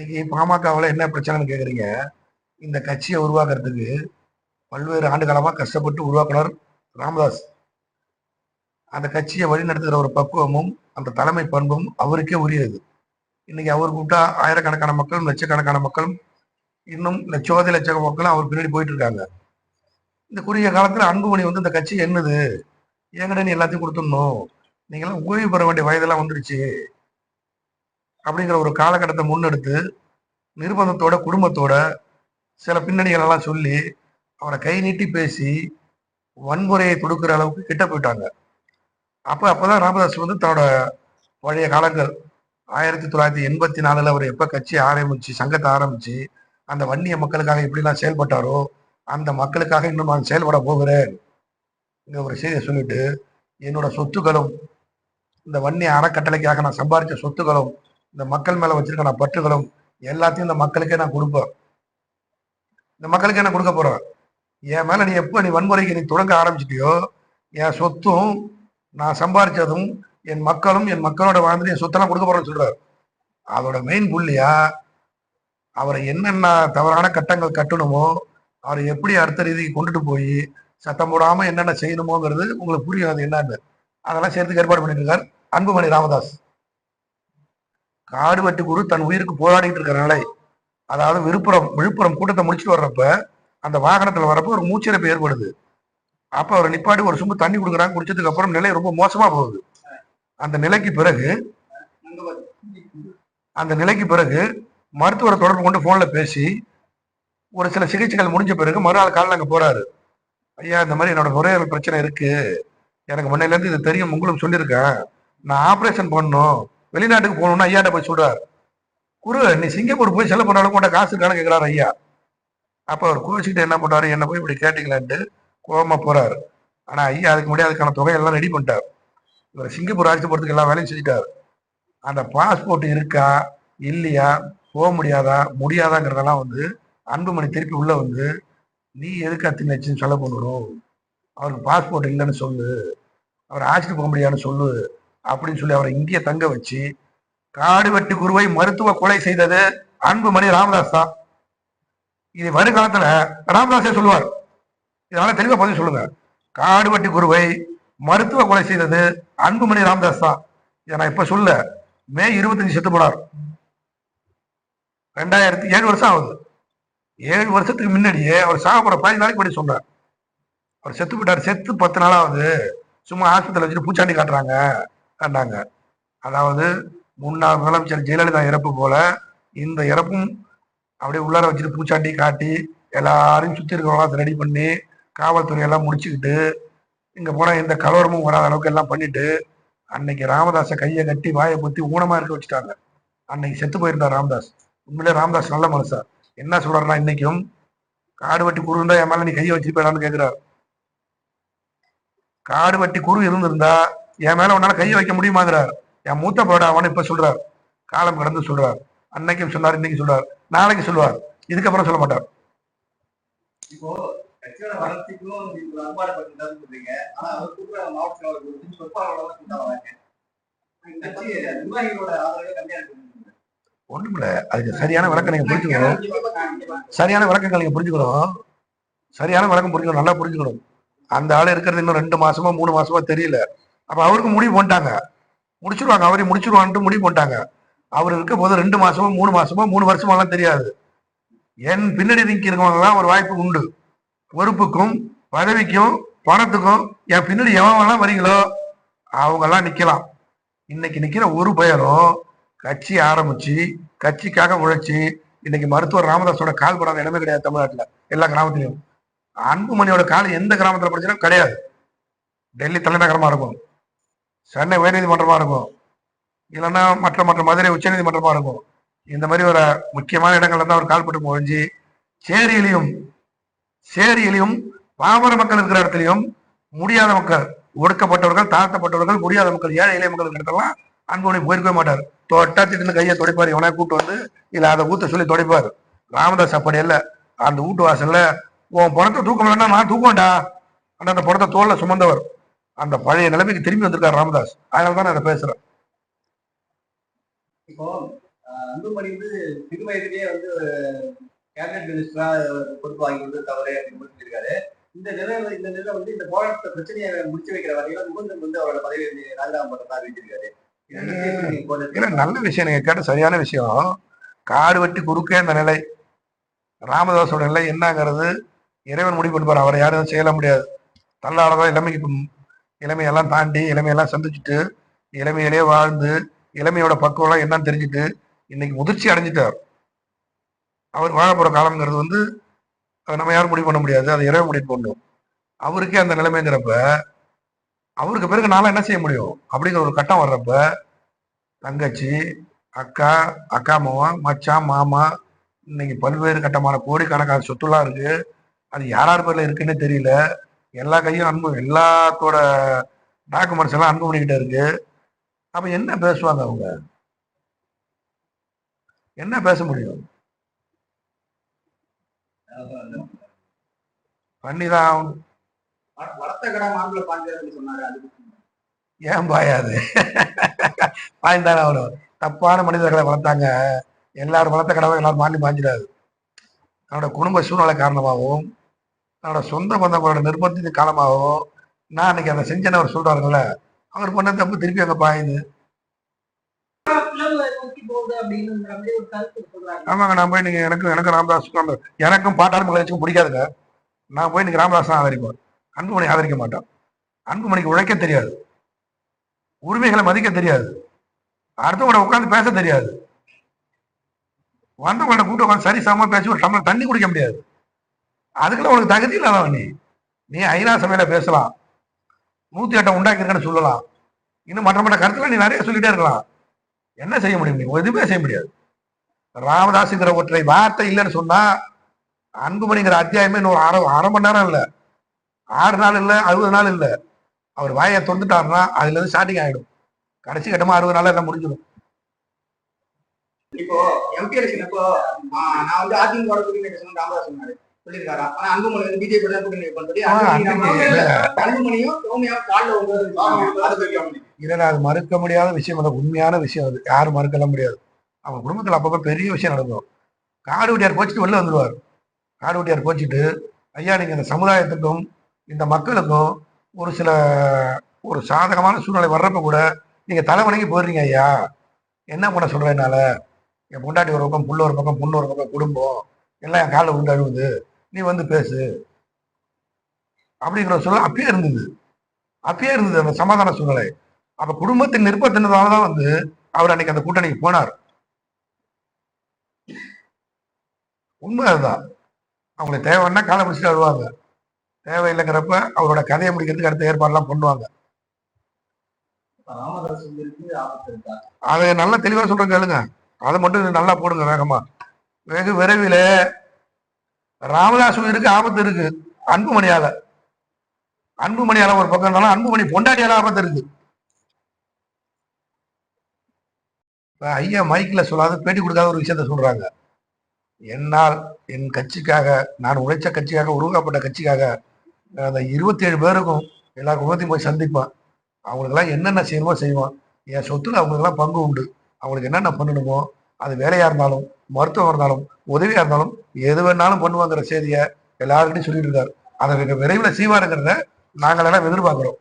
இன்னைக்கு பாமகவில் என்ன பிரச்சனைன்னு கேட்குறீங்க இந்த கட்சியை உருவாக்குறதுக்கு பல்வேறு ஆண்டுகாலமாக கஷ்டப்பட்டு உருவாக்குனர் ராமதாஸ். அந்த கட்சியை வழிநடத்துகிற ஒரு பக்குவமும் அந்த தலைமை பண்பும் அவருக்கே உரியது. இன்னைக்கு அவர் கூப்பிட்டா ஆயிரக்கணக்கான மக்களும் லட்சக்கணக்கான மக்களும் இன்னும் லட்சோதி லட்ச மக்களும் அவர் பின்னாடி போயிட்டு இருக்காங்க. இந்த குறுகிய காலத்தில் அன்புமணி வந்து இந்த கட்சி என்னது என்கிட்ட நீ எல்லாத்தையும் கொடுத்துடணும். நீங்களாம் ஓய்வு பெற வேண்டிய வயதெல்லாம் வந்துருச்சு. அப்படிங்கிற ஒரு காலகட்டத்தை முன்னெடுத்து நிர்பந்தத்தோட குடும்பத்தோட சில பின்னணிகள் எல்லாம் சொல்லி அவரை கை நீட்டி பேசி வன்முறையை கொடுக்குற அளவுக்கு கிட்ட போயிட்டாங்க. அப்போ அப்போ தான் ராமதாஸ் வந்து தன்னோட பழைய காலங்கள் ஆயிரத்தி தொள்ளாயிரத்தி எண்பத்தி நாலில் அவர் எப்போ கட்சி ஆரம்பிச்சு சங்கத்தை ஆரம்பிச்சு அந்த வன்னிய மக்களுக்காக எப்படிலாம் செயல்பட்டாரோ அந்த மக்களுக்காக இன்னும் நான் செயல்பட போகிறேன் ஒரு செய்தியை சொல்லிட்டு என்னோட சொத்துக்களும் இந்த வன்னிய அறக்கட்டளைக்காக நான் சம்பாதிச்ச சொத்துக்களும் இந்த மக்கள் மேல வச்சிருக்க நான் பற்றுகளும் எல்லாத்தையும் இந்த மக்களுக்கே நான் கொடுப்பேன் இந்த மக்களுக்கே நான் கொடுக்க போறேன். என் மேல நீ எப்போ நீ வன்முறைக்கு நீ தொடங்க ஆரம்பிச்சிட்டியோ என் சொத்தும் நான் சம்பாதிச்சதும் என் மக்களும் என் மக்களோட வாழ்ந்து என் சொத்தெல்லாம் கொடுக்க போறேன்னு சொல்றாரு. அதோட மெயின் புள்ளியா அவரை என்னென்ன தவறான கட்டங்கள் கட்டணுமோ அவரை எப்படி அடுத்த ரீதிக்கு கொண்டுட்டு போய் சத்தம் போடாம என்னென்ன செய்யணுமோங்கிறது உங்களுக்கு புரியும் அது என்னன்னு. அதெல்லாம் சேர்த்துக்கு ஏற்பாடு பண்ணிட்டு இருக்கார் அன்புமணி ராமதாஸ். காடு வெட்டு குரு தன் உயிருக்கு போராடிட்டு இருக்கிற நிலை அதாவது விழுப்புரம் விழுப்புரம் கூட்டத்தை முடிச்சுட்டு வர்றப்ப அந்த வாகனத்துல வரப்ப ஒரு மூச்சிறப்பு ஏற்படுது. அப்ப அவர் நிப்பாட்டி ஒரு சும்பு தண்ணி கொடுக்குறாங்க குடிச்சதுக்கு அப்புறம் நிலை ரொம்ப மோசமா போகுது. அந்த நிலைக்கு பிறகு அந்த நிலைக்கு பிறகு மருத்துவரை தொடர்பு கொண்டு போன்ல பேசி ஒரு சில சிகிச்சைகள் முடிஞ்ச பிறகு மறுநாள் காலையில் அங்கே போறாரு. ஐயா இந்த மாதிரி என்னோட நுரையீரல் பிரச்சனை இருக்கு. எனக்கு முன்னையிலேருந்து இது தெரியும் உங்களும் சொல்லியிருக்கேன். நான் ஆப்ரேஷன் பண்ணணும். வெளிநாட்டுக்கு போகணும்னு ஐயாட்ட போய் சொல்றாரு. குரு நீ சிங்கப்பூர் போய் செலவு பண்ணாலும் கூட காசு இருக்கான்னு ஐயா. அப்ப அவர் கோச்சிக்கிட்டு என்ன பண்றாரு? என்ன போய் இப்படி கேட்டீங்களான்ட்டு கோவமா போறாரு. ஆனா ஐயா அதுக்கு முன்னாடி அதுக்கான தொகையெல்லாம் ரெடி பண்ணிட்டார். இவர் சிங்கப்பூர் ஆட்சி போறதுக்கு எல்லா வேலையும் செஞ்சுட்டாரு. அந்த பாஸ்போர்ட் இருக்கா? இல்லையா? போக முடியாதா? முடியாதாங்கிறதெல்லாம் வந்து அன்புமணி திருப்பி உள்ள வந்து நீ எதுக்கு அத்தின் வச்சுன்னு செலவு பண்ணணும்? அவருக்கு பாஸ்போர்ட் இல்லைன்னு சொல்லு. அவர் ஆட்சிக்கு போக முடியாதுன்னு சொல்லு. அப்படின்னு சொல்லி அவரை இங்கேயே தங்க வச்சு காடுவட்டி குருவை மருத்துவ கொலை செய்தது அன்புமணி ராமதாஸ் தான். இது வருங்காலத்துல ராமதாஸே சொல்லுவார். இதனால தெளிவா பதில் சொல்லுங்க. காடு வெட்டி குருவை மருத்துவ கொலை செய்தது அன்புமணி ராமதாஸ் தான். இதை நான் இப்ப சொல்ல மே இருபத்தஞ்சு செத்து போனார். ரெண்டாயிரத்தி ஏழு வருஷம் ஆகுது. ஏழு வருஷத்துக்கு முன்னாடியே அவர் சாகப்பட பதினஞ்சு நாளைக்கு முன்னாடி சொன்னார். அவர் செத்து போயிட்டார். செத்து பத்து நாளாவது ஆகுது சும்மா ஆஸ்பத்திரியில் வச்சுட்டு பூச்சாண்டி காட்டுறாங்க. கண்டாங்க. அதாவது முன்னாள் முதலமைச்சர் ஜெயலலிதா இறப்பு போல இந்த இறப்பும் அப்படியே உள்ளார வச்சுட்டு பூச்சாட்டி காட்டி எல்லாரையும் சுற்றி இருக்கிறவங்களாம் ரெடி பண்ணி காவல்துறை எல்லாம் முடிச்சுக்கிட்டு இங்கே போனால் எந்த கலவரமும் வராத அளவுக்கு எல்லாம் பண்ணிட்டு அன்னைக்கு ராமதாஸை கையை கட்டி வாயை பொத்தி ஊனமா இருக்க வச்சுட்டாங்க. அன்னைக்கு செத்து போயிருந்தார் ராமதாஸ். உண்மையிலே ராமதாஸ் நல்ல மனுஷா. என்ன சொல்றாருன்னா இன்னைக்கும் காடு வட்டி குரு இருந்தா என் மேல நீ கையை வச்சிருப்பேடான்னு கேட்கிறார் காடு வட்டி குரு இருந்திருந்தா என் மேல உன்னால கையை வைக்க முடியுமாங்கிறார். என் மூத்த போட அவனை இப்ப சொல்றார். காலம் கடந்து சொல்றார். அன்னைக்கும் சொன்னார் இன்னைக்கு சொல்றார். நாளைக்கு சொல்லுவார். இதுக்கப்புறம் சொல்ல மாட்டார். இப்போ ஒண்ணுமில்ல. அதுக்கு சரியான விளக்கம் நீங்க புரிஞ்சுக்கணும். சரியான விளக்கங்கள் நீங்க புரிஞ்சுக்கணும். சரியான விளக்கம் புரிஞ்சுக்கணும். நல்லா புரிஞ்சுக்கணும். அந்த ஆள் இருக்கிறது இன்னும் ரெண்டு மாசமா மூணு மாசமா தெரியல. அப்போ அவருக்கு முடிவு பண்ணிட்டாங்க. முடிச்சிருவாங்க. அவரையும் முடிச்சிருவான்ட்டு முடிவு பண்ணிட்டாங்க. அவர் இருக்க போது ரெண்டு மாசமோ மூணு மாசமோ மூணு வருஷமாலாம் தெரியாது. என் பின்னாடி இருக்கவங்கலாம் ஒரு வாய்ப்பு உண்டு. பொறுப்புக்கும் பதவிக்கும் பணத்துக்கும் என் பின்னாடி எவன்லாம் வரீங்களோ அவங்கெல்லாம் நிற்கலாம் இன்னைக்கு நிக்கிற ஒரு பெயரும் கட்சி ஆரம்பிச்சு கட்சிக்காக உழைச்சி இன்னைக்கு மருத்துவர் ராமதாஸோட கால் படாத இடமே கிடையாது தமிழ்நாட்டில் எல்லா கிராமத்திலையும். அன்புமணியோட கால் எந்த கிராமத்தில் படிச்சாலும் கிடையாது. டெல்லி தலைநகரமா இருக்கும். சென்னை உயர்நீதிமன்றமா இருக்கும். இல்லைன்னா மற்ற மற்ற மதுரை உச்சநீதிமன்றமா இருக்கும். இந்த மாதிரி ஒரு முக்கியமான இடங்கள்ல தான் அவர் கால்பட்டு முடிஞ்சு சேரியிலையும் சேரியிலையும் பாமர மக்கள் இருக்கிற இடத்துலையும் முடியாத மக்கள் ஒடுக்கப்பட்டவர்கள் தாழ்த்தப்பட்டவர்கள் முடியாத மக்கள் ஏழை இளைய மக்கள் இடத்தெல்லாம் அன்புமணி போயிருக்கவே மாட்டார். தொட்டா திட்டுன்னு கையை துடைப்பார் இவனா கூட்டு வந்து இல்லை அதை ஊத்த சொல்லி துடைப்பார். ராமதாஸ் அப்படி இல்லை. அந்த வீட்டு வாசல்ல உன் பணத்தை தூக்க இல்லைன்னா நான் தூக்கம்டா ஆனா அந்த பணத்தை தோல்ல சுமந்தவர். அந்த பழைய நிலைமைக்கு திரும்பி வந்திருக்கார் ராமதாஸ். அதனால தான் நான் இதை பேசுறேன். இப்போ அன்புமணி வந்து சிறு வயதிலேயே வந்து கேபினட் மினிஸ்டரா பொறுப்பு வாங்கி வந்து தவறு அப்படின்னு இந்த நிலையில இந்த நிலை வந்து இந்த போராட்ட பிரச்சனையை முடிச்சு வைக்கிற வரையில முகுந்தன் வந்து அவரோட பதவி ராஜினாமா பண்றதா அறிவிச்சிருக்காரு நல்ல விஷயம் நீங்க கேட்ட சரியான விஷயம். காடு வெட்டி குறுக்கே அந்த நிலை. ராமதாஸோட நிலை என்னங்கிறது இறைவன் முடிவு பண்ணுவார். அவரை யாரும் செய்யல முடியாது. தள்ளாடதான் இப்ப இளமையெல்லாம் தாண்டி இளமையெல்லாம் சந்திச்சுட்டு இளமையிலே வாழ்ந்து இளமையோட பக்குவம்லாம் என்னன்னு தெரிஞ்சுட்டு இன்னைக்கு முதிர்ச்சி அடைஞ்சிட்டார். அவர் வாழ காலம்ங்கிறது வந்து அதை நம்ம யாரும் முடிவு பண்ண முடியாது. அதை இறைவன் முடிவு பண்ணும். அவருக்கே அந்த நிலைமைங்கிறப்ப அவருக்கு பிறகு நாளா என்ன செய்ய முடியும்? அப்படிங்கிற ஒரு கட்டம் வர்றப்ப தங்கச்சி அக்கா அக்கா மாமா மச்சான் மாமா இன்னைக்கு பல்வேறு கட்டமான கோடிக்கணக்கான சொத்துலாம் இருக்கு. அது யார் யார் பேர்ல இருக்குன்னே தெரியல. எல்லா கையும் அன்பு எல்லாத்தோட டாக்குமெண்ட்ஸ் எல்லாம் அன்பு பண்ணிக்கிட்டே இருக்கு. அப்ப என்ன பேசுவாங்க அவங்க? என்ன பேச முடியும்? பண்ணிதான் வளர்த்த ஏன் பாயாது? பாய்ந்தானே ஆகணும் தப்பான மனிதர்களை வளர்த்தாங்க. எல்லாரும் வளர்த்த கடவை எல்லாரும் மாண்டி பாஞ்சிடாது. தன்னோட குடும்ப சூழ்நிலை காரணமாகவும் தன்னோட சொந்த பந்தங்களோட நிர்பந்தத்தின் காலமாகவும் நான் அன்னைக்கு அதை செஞ்சேன்னு அவர் சொல்றாருல்ல அவர் பண்ண தப்பு திருப்பி அங்க பாயுது. ஆமாங்க நான் போய் நீங்க எனக்கும் எனக்கும் ராமதாஸ் எனக்கும் பாட்டாளி பிடிக்காதுங்க. நான் போய் இன்னைக்கு ராமதாஸ் தான் அன்புமணி ஆதரிக்க மாட்டான். அன்புமணிக்கு உழைக்க தெரியாது. உரிமைகளை மதிக்க தெரியாது. அடுத்தவங்கள உட்காந்து பேச தெரியாது. வந்தவங்கள்ட்ட கூட்டம் உட்காந்து சரி சமமா பேசி ஒரு டம்ளர் தண்ணி குடிக்க முடியாது. அதுக்கெல்லாம் உனக்கு தகுதி இல்லாதவன் நீ. நீ ஐநா சபையில பேசலாம். நூத்தி எட்டை உண்டாக்கியிருக்கேன்னு சொல்லலாம். இன்னும் மற்ற மற்ற கருத்துல நீ நிறைய சொல்லிட்டே இருக்கலாம். என்ன செய்ய முடியும் நீ? எதுவுமே செய்ய முடியாது. ராமதாஸுங்கிற ஒற்றை வார்த்தை இல்லைன்னு சொன்னா அன்புமணிங்கிற அத்தியாயமே இன்னொரு அரை அரை மணி நேரம் இல்லை. ஆறு நாள் இல்லை அறுபது நாள் இல்லை. அவர் வாயை தொண்டுட்டாருன்னா அதுல இருந்து ஸ்டார்டிங் ஆயிடும். கடைசி கட்டமா அறுபது நாள் எல்லாம் முடிஞ்சிடும். இப்போ எம்பி எலெக்ஷன் இப்போ நான் வந்து அதிமுக ராமதாஸ் சொன்னாரு. சொல்லியிருக்காரா? ஆனா அன்புமணி வந்து பிஜேபி கூட்டணி அன்புமணியும் சௌமியாவும் காலில் வந்து அதை மறுக்க முடியாத விஷயம். அது உண்மையான விஷயம். அது யாரும் மறுக்கலாம் முடியாது. அவங்க குடும்பத்துல அப்பப்ப பெரிய விஷயம் நடக்கும். காடு வெட்டியார் போச்சுட்டு வெளில வந்துருவார். காடு வெட்டியார் போச்சுட்டு ஐயா நீங்க இந்த சமுதாயத்துக்கும் இந்த மக்களுக்கும் ஒரு சில ஒரு சாதகமான சூழ்நிலை வர்றப்ப கூட நீங்க தலை வணங்கி போயிடுறீங்க ஐயா. என்ன பண்ண சொல்றேன் என்னால? என் பொண்டாட்டி ஒரு பக்கம் புள்ள ஒரு பக்கம் பொண்ணு ஒரு பக்கம் குடும்பம். எல்லாம் என் காலில் விழுந்து அழுவுது. நீ வந்து பேசு. அப்படிங்கிற சூழல் அப்பயே இருந்தது. அப்பயே இருந்தது அந்த சமாதான சூழ்நிலை. அப்ப குடும்பத்தின் நிர்பந்தத்தினால தான் வந்து அவர் அன்னைக்கு அந்த கூட்டணிக்கு போனார். உண்மை அதுதான். அவங்களுக்கு தேவைன்னா காலை பிடிச்சிட்டு வருவாங்க. தேவையில்லைங்கிறப்ப அவரோட கதையை முடிக்கிறதுக்கு அடுத்த ஏற்பாடுலாம் பண்ணுவாங்க. அதை நல்லா தெளிவா சொல்றேன் கேளுங்க. அதை மட்டும் நல்லா போடுங்க வேகமா. வெகு விரைவில் ராமதாஸ் உயிருக்கு ஆபத்து இருக்கு. அன்புமணியால. அன்புமணியால ஒரு பக்கம் இருந்தாலும் அன்புமணி பொண்டாட்டியால ஆபத்து இருக்கு. ஐயா மைக்கில் சொல்லாத பேட்டி கொடுக்காத ஒரு விஷயத்த சொல்றாங்க. என்னால் என் கட்சிக்காக நான் உழைச்ச கட்சிக்காக உருவாக்கப்பட்ட கட்சிக்காக அந்த இருபத்தி ஏழு பேருக்கும் எல்லா குடும்பத்தையும் போய் சந்திப்பேன். அவங்களுக்கெல்லாம் என்னென்ன செய்யணுமோ செய்வான் என் சொத்துல அவங்களுக்கெல்லாம் பங்கு உண்டு. அவங்களுக்கு என்னென்ன பண்ணணுமோ அது வேலையா இருந்தாலும் மருத்துவம் இருந்தாலும் உதவியா இருந்தாலும் எது வேணாலும் பண்ணுவாங்கிற செய்தியை எல்லாருக்கிட்டையும் சொல்லிட்டு இருக்காரு. அதை விரைவில் செய்வாருங்கிறத நாங்கள் எல்லாம் எதிர்பார்க்கிறோம்.